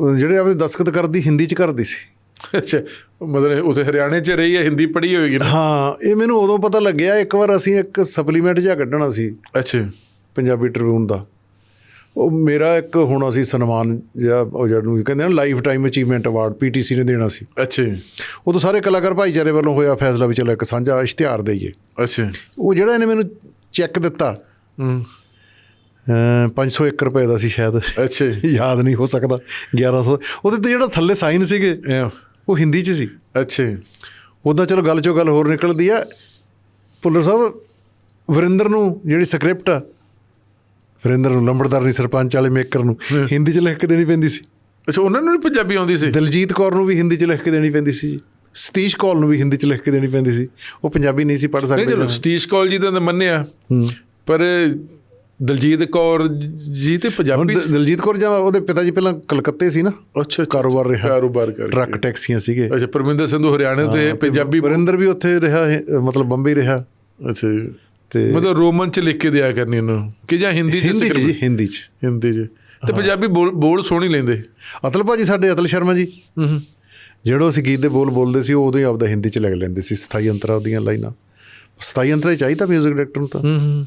ਜਿਹੜੇ ਆਪਦੇ ਦਸਖਤ ਕਰਦੀ ਹਿੰਦੀ ਚ ਕਰਦੀ ਸੀ। ਅੱਛਾ ਮਤਲਬ ਉਥੇ ਹਰਿਆਣੇ 'ਚ ਰਹੀ ਹੈ ਹਿੰਦੀ ਪੜ੍ਹੀ ਹੋਏਗੀ ਨਾ? ਹਾਂ ਇਹ ਮੈਨੂੰ ਉਦੋਂ ਪਤਾ ਲੱਗਿਆ ਇੱਕ ਵਾਰ ਅਸੀਂ ਇੱਕ ਸਪਲੀਮੈਂਟ ਜਿਹਾ ਕੱਢਣਾ ਸੀ। ਅੱਛਾ। ਪੰਜਾਬੀ ਟ੍ਰਿਬਿਊਨ ਦਾ। ਉਹ ਮੇਰਾ ਇੱਕ ਹੋਣਾ ਸੀ ਸਨਮਾਨ ਜਾਂ ਉਹ ਜਿਹਨੂੰ ਕਹਿੰਦੇ ਨੇ life time achievement award PTC ਨੇ ਦੇਣਾ ਸੀ। ਅੱਛਾ। ਉਦੋਂ ਸਾਰੇ ਕਲਾਕਾਰ ਭਾਈਚਾਰੇ ਵੱਲੋਂ ਹੋਇਆ ਫੈਸਲਾ ਵੀ ਚਲੋ ਇੱਕ ਸਾਂਝਾ ਇਸ਼ਤਿਹਾਰ ਦੇਈਏ ਅੱਛਾ। ਉਹ ਜਿਹੜਾ ਇਹਨੇ ਮੈਨੂੰ ਚੈੱਕ ਦਿੱਤਾ ਹੂੰ। ਅਮ 501 ਰੁਪਏ ਦਾ ਸੀ ਸ਼ਾਇਦ। ਅੱਛਾ ਯਾਦ ਨਹੀਂ ਹੋ ਸਕਦਾ। 1100 ਉਹਦੇ ਤੇ ਜਿਹੜਾ ਥੱਲੇ ਸਾਈਨ ਸੀਗੇ ਉਹ ਹਿੰਦੀ 'ਚ ਸੀ। ਅੱਛਾ ਉਦਾਂ ਚਲੋ ਗੱਲ ਚੋਂ ਗੱਲ ਹੋਰ ਨਿਕਲਦੀ ਆ। ਭੁੱਲਰ ਸਾਹਿਬ ਵਰਿੰਦਰ ਨੂੰ ਜਿਹੜੀ ਸਕ੍ਰਿਪਟ ਆ ਵਰਿੰਦਰ ਨੂੰ ਲੰਬੜਦਾਰ ਨਹੀਂ ਸਰਪੰਚ ਵਾਲੇ ਮੇਕਰ ਨੂੰ ਹਿੰਦੀ 'ਚ ਲਿਖ ਕੇ ਦੇਣੀ ਪੈਂਦੀ ਸੀ। ਅੱਛਾ ਉਹਨਾਂ ਨੂੰ ਵੀ ਪੰਜਾਬੀ ਆਉਂਦੀ ਸੀ? ਦਲਜੀਤ ਕੌਰ ਨੂੰ ਵੀ ਹਿੰਦੀ 'ਚ ਲਿਖ ਕੇ ਦੇਣੀ ਪੈਂਦੀ ਸੀ ਜੀ। ਸਤੀਸ਼ ਕੌਲ ਨੂੰ ਵੀ ਹਿੰਦੀ 'ਚ ਲਿਖ ਕੇ ਦੇਣੀ ਪੈਂਦੀ ਸੀ। ਉਹ ਪੰਜਾਬੀ ਨਹੀਂ ਸੀ ਪੜ੍ਹ ਨਹੀਂ ਸਕਦੇ ਚਲੋ ਸਤੀਸ਼ ਕੌਲ ਜੀ ਦਾ ਤਾਂ ਮੰਨਿਆ। ਪਰ ਦਲਜੀਤ ਕੌਰ ਜੀ ਤੇ ਪੰਜਾਬੀ ਦਲਜੀਤ ਕੌਰ ਜਾਂ ਉਹਦੇ ਪਿਤਾ ਜੀ ਪਹਿਲਾਂ ਕਲਕੱਤੇ ਸੀ ਨਾ? ਅੱਛਾ ਕਾਰੋਬਾਰ ਰਿਹਾ। ਕਾਰੋਬਾਰ ਕਰ ਟਰੱਕ ਟੈਕਸੀਆਂ ਸੀਗੇ। ਅੱਛਾ ਪਰਮਿੰਦਰ ਸੰਧੂ ਹਰਿਆਣੇ ਤੇ ਪੰਜਾਬੀ ਵਰਿੰਦਰ ਵੀ ਉੱਥੇ ਰਿਹਾ ਮਤਲਬ ਬੰਬਈ ਰਿਹਾ। ਅੱਛਾ। ਤੇ ਮਤਲਬ ਰੋਮਨ ਚ ਲਿਖ ਕੇ ਦਿਆ ਕਰਨੀ ਉਹਨੂੰ ਕਿ ਜਾਂ ਹਿੰਦੀ ਚ ਹਿੰਦੀ 'ਚ ਹਿੰਦੀ 'ਚ। ਹਿੰਦੀ ਚ। ਤੇ ਪੰਜਾਬੀ ਬੋਲ ਬੋਲ ਸੋਹਣੀ ਲੈਂਦੇ। ਅਤਲ ਭਾਜੀ ਸਾਡੇ ਅਤਲ ਸ਼ਰਮਾ ਜੀ। ਹੂੰ ਹੂੰ। ਜਿਹੜਾ ਅਸੀਂ ਗੀਤ ਦੇ ਬੋਲ ਬੋਲਦੇ ਸੀ ਉਹ ਉਦੋਂ ਹੀ ਆਪਦਾ ਹਿੰਦੀ 'ਚ ਲਿਖ ਲੈਂਦੇ ਸੀ ਸਥਾਈ ਅੰਤਰਾ ਉਹਦੀਆਂ ਲਾਈਨਾਂ। ਸਥਾਈ ਅੰਤਰਾ ਚਾਹੀਦਾ 뮤직 ਡਾਇਰੈਕਟਰ ਨੂੰ ਤਾਂ। ਹੂੰ ਹੂੰ।